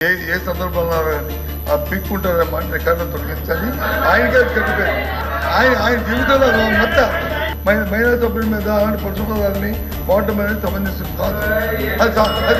ఏ ఏ సందర్భంలో కానీ ఆ పిక్ ఉంటారమ్మా రికార్డు తొలగించాలి ఆయనకే కట్టిపోయింది ఆయన ఆయన జీవితంలో మొత్తం మహిళ మహిళా సభ్యుల మీద ఆయన పరుచుకోవాలని బాగుంటుంది అనేది సమంజసం కాదు. అది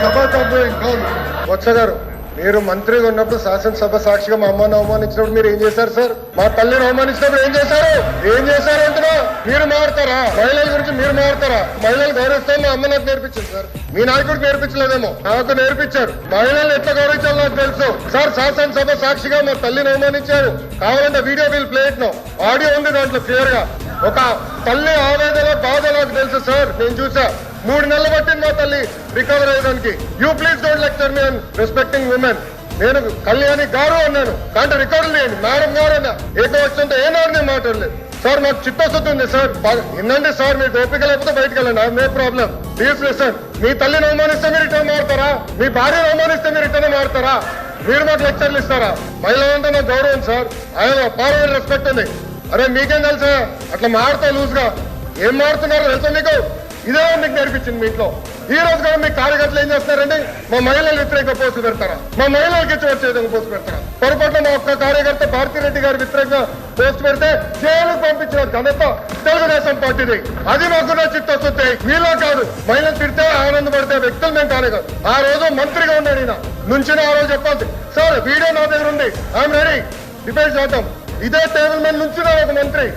సభా సాంప్రదాయం కాదు. వచ్చగారు మీరు మంత్రిగా ఉన్నప్పుడు శాసనసభ సాక్షిగా మా అమ్మని అవమానించినప్పుడు మీరు ఏం చేశారు సార్? మా తల్లిని అవమానించినప్పుడు ఏం చేశారు? ఏం చేశారు అంటున్నా? మీరు మారుతారా? మహిళల గురించి మీరు మారుతారా? మహిళలు గౌరవిస్తాం మా అమ్మ నాకు నేర్పించింది సార్. మీ నాయకుడికి నేర్పించలేదేమో. నాకు నేర్పించారు. మహిళలు ఎట్లా గౌరవించాలో నాకు తెలుసు. సార్ శాసనసభ సాక్షిగా మా తల్లిని అవమానించారు. కావాలంటే వీడియో బిల్ ప్లే ఆడియో ఉంది దాంట్లో క్లియర్గా ఒక తల్లి ఆవేదన బాధ నాకు తెలుసు సార్. నేను చూసా. మూడు నెలలు పట్టింది మా తల్లి. Recover అయ్యడానికి. You please don't lecture me respecting women నేను కళ్యాణి గారు అన్నాను. కానీ రికార్డు లేని మేడం గారు అన్నా. ఏకవచ్చంతో ఏనాడు నేను మాట్లాడలేదు సార్ నాకు చిత్తశుద్ధి ఉంది సార్ బాగా- వినండి సార్ మీకు ఓపిక లేకపోతే బయటకు వెళ్ళండి. నో ప్రాబ్లం ప్లీజ్ లిసన్ మీ తల్లిని అవమానిస్తే మీరు రిటర్న్ మారుతారా? మీ భార్యను అవమానిస్తే మీరు రిటర్న్ మారుతారా? మీరు మాకు లెక్చర్లు ఇస్తారా? మహిళలంటే నాకు గౌరవం సార్ ఆయన పార్లమెంట్ రెస్పెక్ట్ ఉంది. అరే మీకేం తెలుసా? అట్లా మారుతా లూజ్గా. ఏం మారుతున్నారో తెలుసా మీకు? ఇదే మీకు నేర్పించింది మీ ఇంట్లో. ఈ రోజు కూడా మీ కార్యకర్తలు ఏం చేస్తారండి మా మహిళలు వ్యతిరేక పోస్టు పెడతారా? మా మహిళలకు ఇచ్చి వచ్చే విధంగా పోస్టు పెడతారా? పొరపాటున మా ఒక్క కార్యకర్త భారతిరెడ్డి గారు వ్యతిరేకంగా పోస్ట్ పెడితే జైలుకు పంపించిన ఘనత తెలుగుదేశం పార్టీది. అది మాకున్న చిత్తశుద్ధి. మీలో కాదు. మహిళలు తిడితే ఆనందపడితే వ్యక్తులు మేము కానే కాదు. ఆ రోజు మంత్రిగా ఉన్నాడు ఈయన. నుంచి ఆ రోజు చెప్పాల్సి. సార్ వీడియో నా దగ్గర ఉంది. I'm ready. డిబేట్ చేద్దాం. ఇదే టేబుల్ మీద నుంచి ఒక మంత్రి.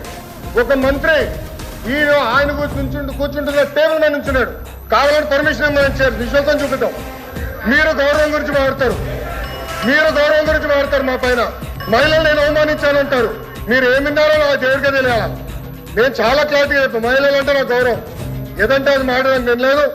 ఒక మంత్రి ఈయన ఆయన కూర్చుంటు కూర్చుంటున్న టేబుల్ మీద నుంచున్నాడు. కావాలని పర్మిషన్ ఇచ్చారు విశ్వాసం చూపిద్దాం. మీరు గౌరవం గురించి మాట్లాడతారు. మీరు గౌరవం గురించి మాట్లాడతారు మా పైన. మహిళలు నేను అవమానించానంటారు మీరు ఏమిన్నారో నాకు దేవుడికే తెలియాలా? నేను చాలా క్లారిటీగా చెప్పాను. మహిళలు అంటే నాకు గౌరవం. ఏదంటే అది మాట్లాడడానికి నేను లేదు.